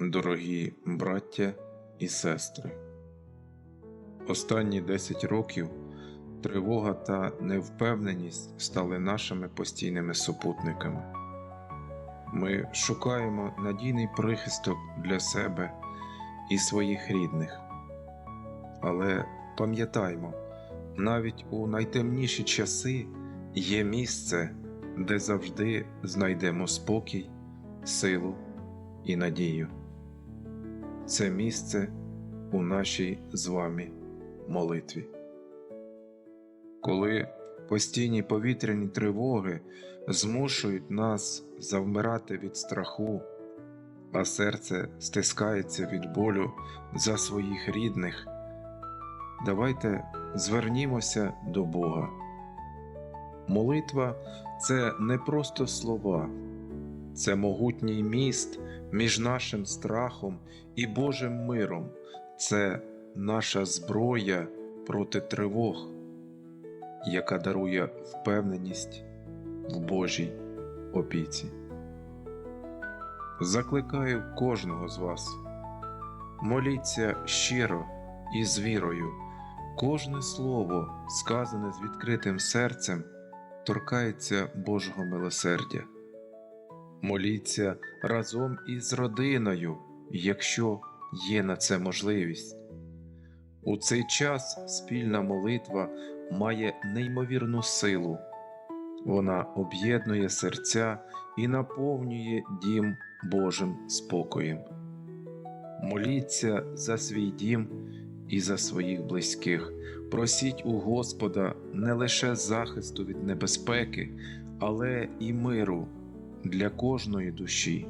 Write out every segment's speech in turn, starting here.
Дорогі браття і сестри, останні 10 років тривога та невпевненість стали нашими постійними супутниками. Ми шукаємо надійний прихисток для себе і своїх рідних. Але пам'ятаймо, навіть у найтемніші часи є місце, де завжди знайдемо спокій, силу і надію. Це місце у нашій з вами молитві. Коли постійні повітряні тривоги змушують нас завмирати від страху, а серце стискається від болю за своїх рідних, давайте звернімося до Бога. Молитва це не просто слова, це могутній міст між нашим страхом і Божим миром, це наша зброя проти тривог, яка дарує впевненість в Божій опіці. Закликаю кожного з вас, моліться щиро і з вірою, кожне слово, сказане з відкритим серцем, торкається Божого милосердя. Моліться разом із родиною, якщо є на це можливість. У цей час спільна молитва має неймовірну силу. Вона об'єднує серця і наповнює дім Божим спокоєм. Моліться за свій дім і за своїх близьких. Просіть у Господа не лише захисту від небезпеки, але і миру для кожної душі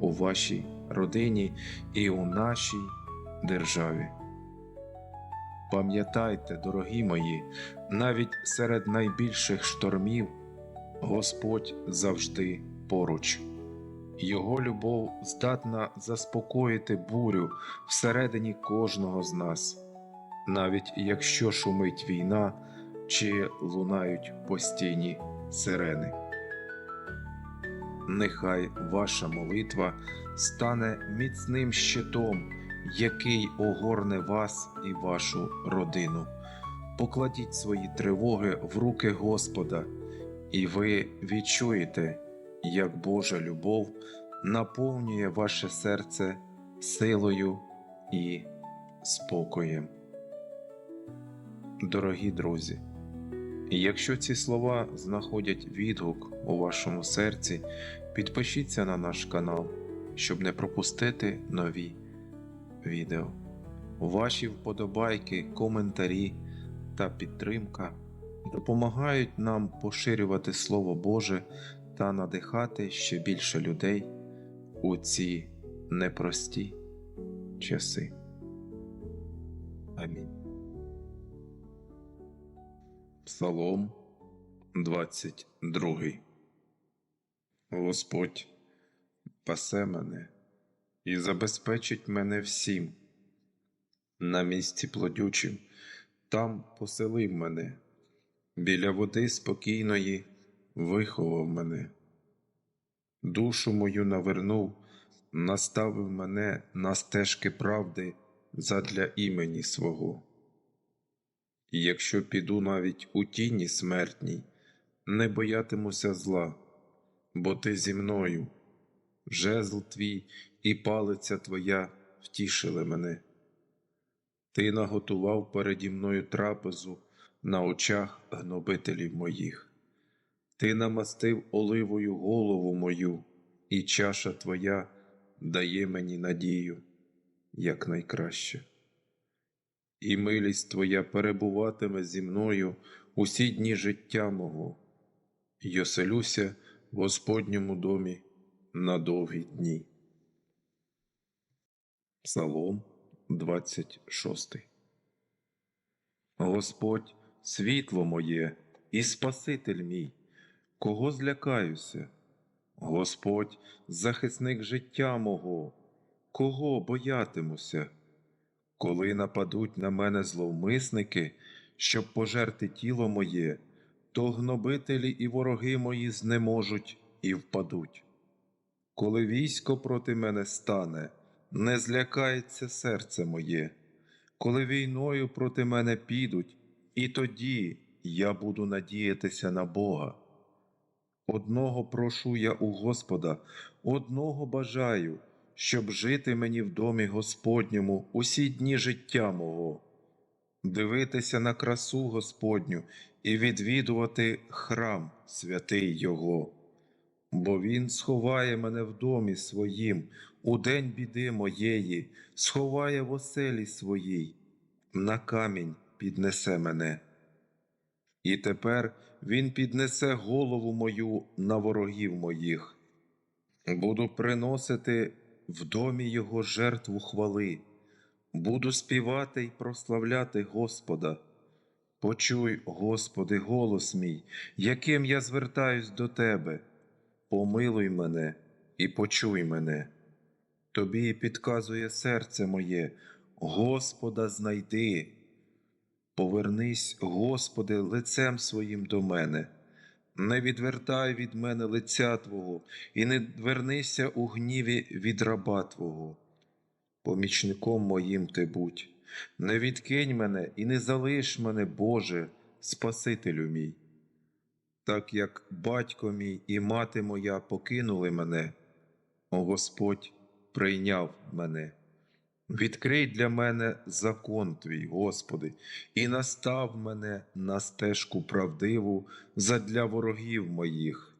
у вашій родині і у нашій державі. Пам'ятайте, дорогі мої, навіть серед найбільших штормів Господь завжди поруч. Його любов здатна заспокоїти бурю всередині кожного з нас, навіть якщо шумить війна чи лунають постійні сирени. Нехай ваша молитва стане міцним щитом, який огорне вас і вашу родину. Покладіть свої тривоги в руки Господа, і ви відчуєте, як Божа любов наповнює ваше серце силою і спокоєм. Дорогі друзі, якщо ці слова знаходять відгук у вашому серці, підпишіться на наш канал, щоб не пропустити нові відео. Ваші вподобайки, коментарі та підтримка допомагають нам поширювати Слово Боже та надихати ще більше людей у ці непрості часи. Амінь. Псалом 22 Господь пасе мене і забезпечить мене всім. На місці плодючим там поселив мене, біля води спокійної виховав мене. Душу мою навернув, наставив мене на стежки правди задля імені свого. Якщо піду навіть у тіні смертній, не боятимуся зла, бо ти зі мною, жезл твій і палиця твоя втішили мене. Ти наготував переді мною трапезу на очах гнобителів моїх. Ти намастив оливою голову мою, і чаша твоя дає мені надію, як найкраще. І милість Твоя перебуватиме зі мною усі дні життя мого, й оселюся в Господньому домі на довгі дні. Псалом 26 Господь, світло моє і Спаситель мій, кого злякаюся? Господь, захисник життя мого, кого боятимуся? Коли нападуть на мене зловмисники, щоб пожерти тіло моє, то гнобителі і вороги мої знеможуть і впадуть. Коли військо проти мене стане, не злякається серце моє, коли війною проти мене підуть, і тоді я буду надіятися на Бога. Одного прошу я у Господа, одного бажаю, щоб жити мені в домі Господньому усі дні життя мого, дивитися на красу Господню і відвідувати храм святий Його. Бо Він сховає мене в домі своїм у день біди моєї, сховає в оселі своїй, на камінь піднесе мене. І тепер він піднесе голову мою на ворогів моїх. Буду приносити в домі його жертву хвали, буду співати й прославляти Господа. Почуй, Господи, голос мій, яким я звертаюсь до Тебе. Помилуй мене і почуй мене. Тобі підказує серце моє, Господа знайди. Повернись, Господи, лицем своїм до мене, не відвертай від мене лиця Твого, і не вернися у гніві від раба Твого. Помічником моїм ти будь, не відкинь мене і не залиш мене, Боже, Спасителю мій. Так як батько мій і мати моя покинули мене, о Господь прийняв мене. Відкрий для мене закон твій, Господи, і настав мене на стежку правдиву задля ворогів моїх.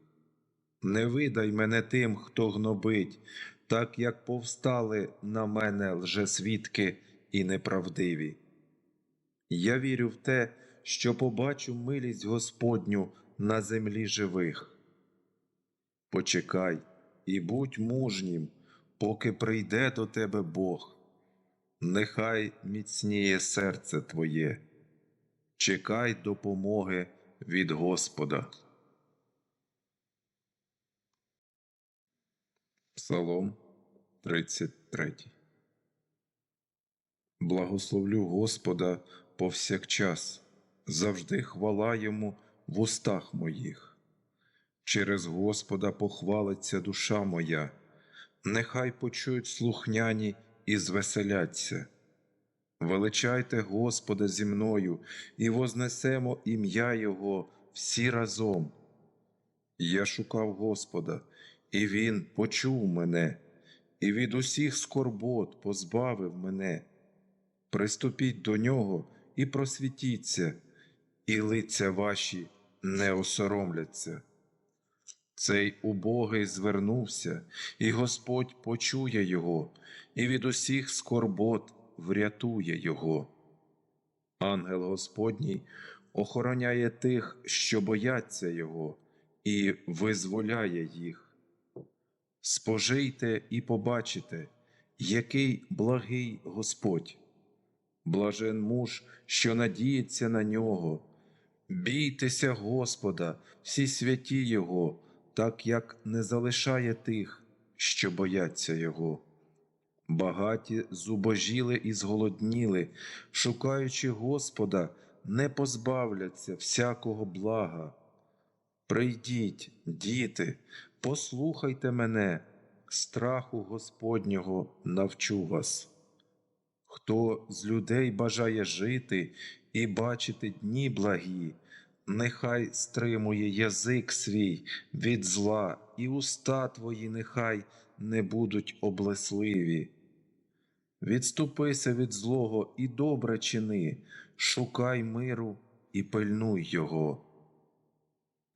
Не видай мене тим, хто гнобить, так як повстали на мене лжесвідки і неправдиві. Я вірю в те, що побачу милість Господню на землі живих. Почекай і будь мужнім, поки прийде до тебе Бог. Нехай міцніє серце твоє, чекай допомоги від Господа. Псалом 33 Благословлю Господа повсякчас, завжди хвала йому в устах моїх. Через Господа похвалиться душа моя, нехай почують слухняні і звеселяться. Величайте Господа зі мною і вознесемо ім'я Його всі разом. Я шукав Господа, і Він почув мене, і від усіх скорбот позбавив мене. Приступіть до нього і просвітіться, і лиця ваші не осоромляться. Цей убогий звернувся, і Господь почує його, і від усіх скорбот врятує його. Ангел Господній охороняє тих, що бояться Його, і визволяє їх. Спожийте і побачите, який благий Господь. Блажен муж, що надіється на нього. Бійтеся Господа, всі святі Його, так як не залишає тих, що бояться Його. Багаті зубожіли і зголодніли, шукаючи Господа, не позбавляться всякого блага. Прийдіть, діти, послухайте мене, страху Господнього навчу вас. Хто з людей бажає жити і бачити дні благі, нехай стримує язик свій від зла, і уста твої нехай не будуть облесливі. Відступися від злого і добре чини, шукай миру і пильнуй його.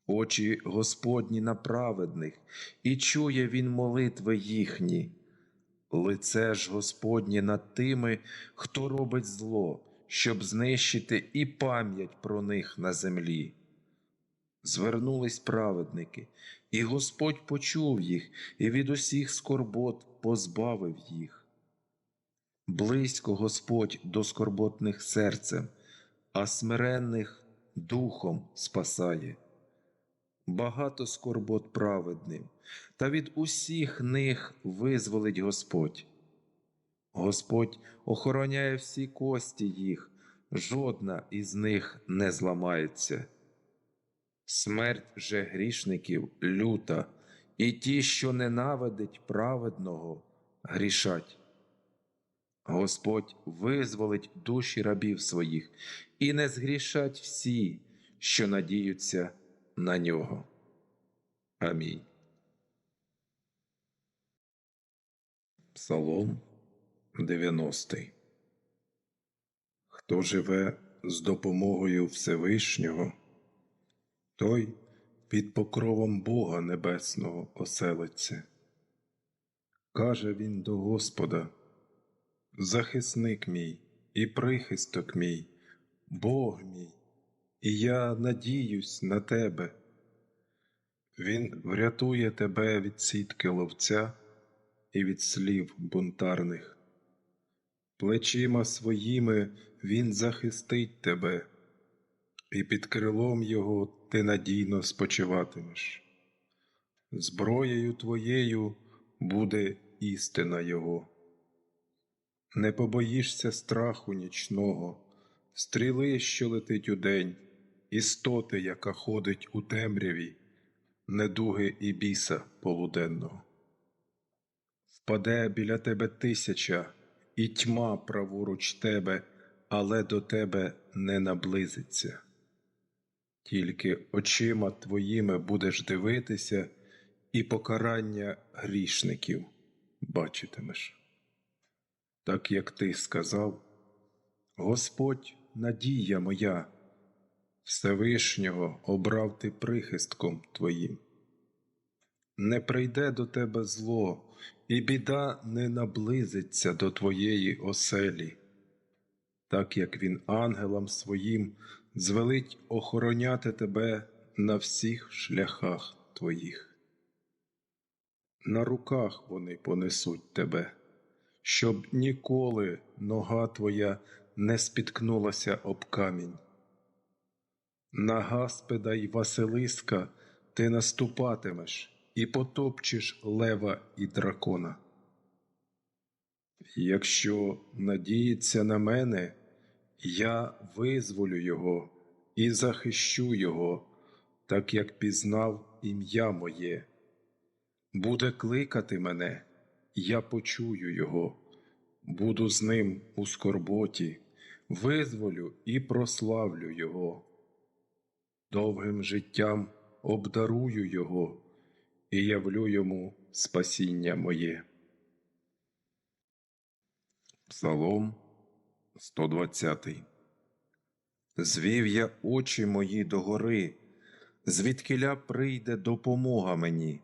Очі Господні на праведних, і чує він молитви їхні. Лице ж Господнє над тими, хто робить зло, щоб знищити і пам'ять про них на землі. Звернулись праведники, і Господь почув їх, і від усіх скорбот позбавив їх. Близько Господь до скорботних серцем, а смиренних духом спасає. Багато скорбот праведним, та від усіх них визволить Господь. Господь охороняє всі кості їх, жодна із них не зламається. Смерть же грішників люта, і ті, що ненавидять праведного, грішать. Господь визволить душі рабів своїх, і не згрішать всі, що надіються на нього. Амінь. Псалом 90 Хто живе з допомогою Всевишнього, той під покровом Бога Небесного оселиться. Каже він до Господа, Захисник мій і прихисток мій, Бог мій, і я надіюсь на тебе. Він врятує тебе від сітки ловця і від слів бунтарних. Плечима своїми Він захистить тебе, і під крилом Його ти надійно спочиватимеш. Зброєю твоєю буде істина Його. Не побоїшся страху нічного, стріли, що летить удень, істоти, яка ходить у темряві, недуги і біса полуденного. Впаде біля тебе тисяча, і тьма праворуч тебе, але до тебе не наблизиться. Тільки очима твоїми будеш дивитися, і покарання грішників бачитимеш. Так як ти сказав, Господь надія моя, Всевишнього обрав ти прихистком твоїм. Не прийде до тебе зло, і біда не наблизиться до твоєї оселі, так як він ангелам своїм звелить охороняти тебе на всіх шляхах твоїх. На руках вони понесуть тебе, щоб ніколи нога твоя не спіткнулася об камінь. На Гаспеда й Василиска ти наступатимеш і потопчеш лева і дракона. Якщо надіється на мене, я визволю його і захищу його, так як пізнав ім'я моє. Буде кликати мене, я почую його, буду з ним у скорботі, визволю і прославлю його. Довгим життям обдарую його і явлю йому спасіння моє. Псалом 120 Звів я очі мої до гори, звідкиля прийде допомога мені,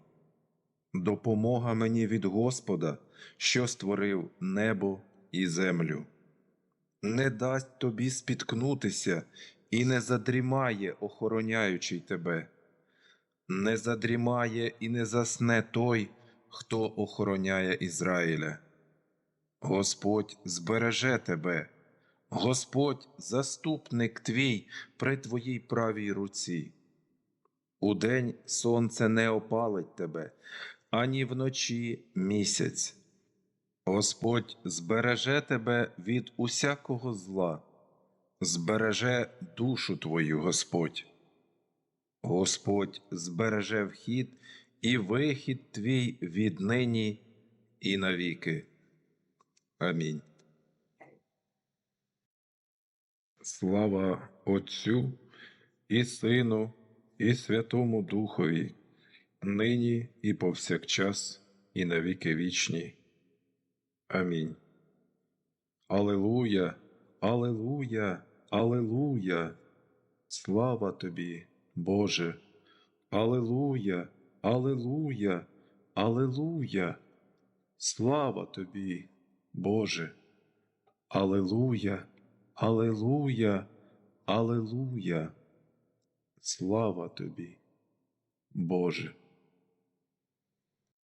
допомога мені від Господа, що створив небо і землю. Не дасть тобі спіткнутися і не задрімає, охороняючий тебе, не задрімає і не засне той, хто охороняє Ізраїля. Господь збереже тебе, Господь заступник твій при твоїй правій руці. Удень сонце не опалить тебе, ані вночі місяць. Господь збереже тебе від усякого зла, збереже душу твою Господь. Господь збереже вхід і вихід твій віднині і навіки. Амінь. Слава Отцю і Сину, і Святому Духові, нині і повсякчас, і навіки вічні. Амінь. Алилуя, Алилуя, Алилуя, слава тобі, Боже, Алелуя, Алелуя, Алелуя! слава тобі, Боже, Алилуя, Алелуя, Алилуя, слава тобі, Боже.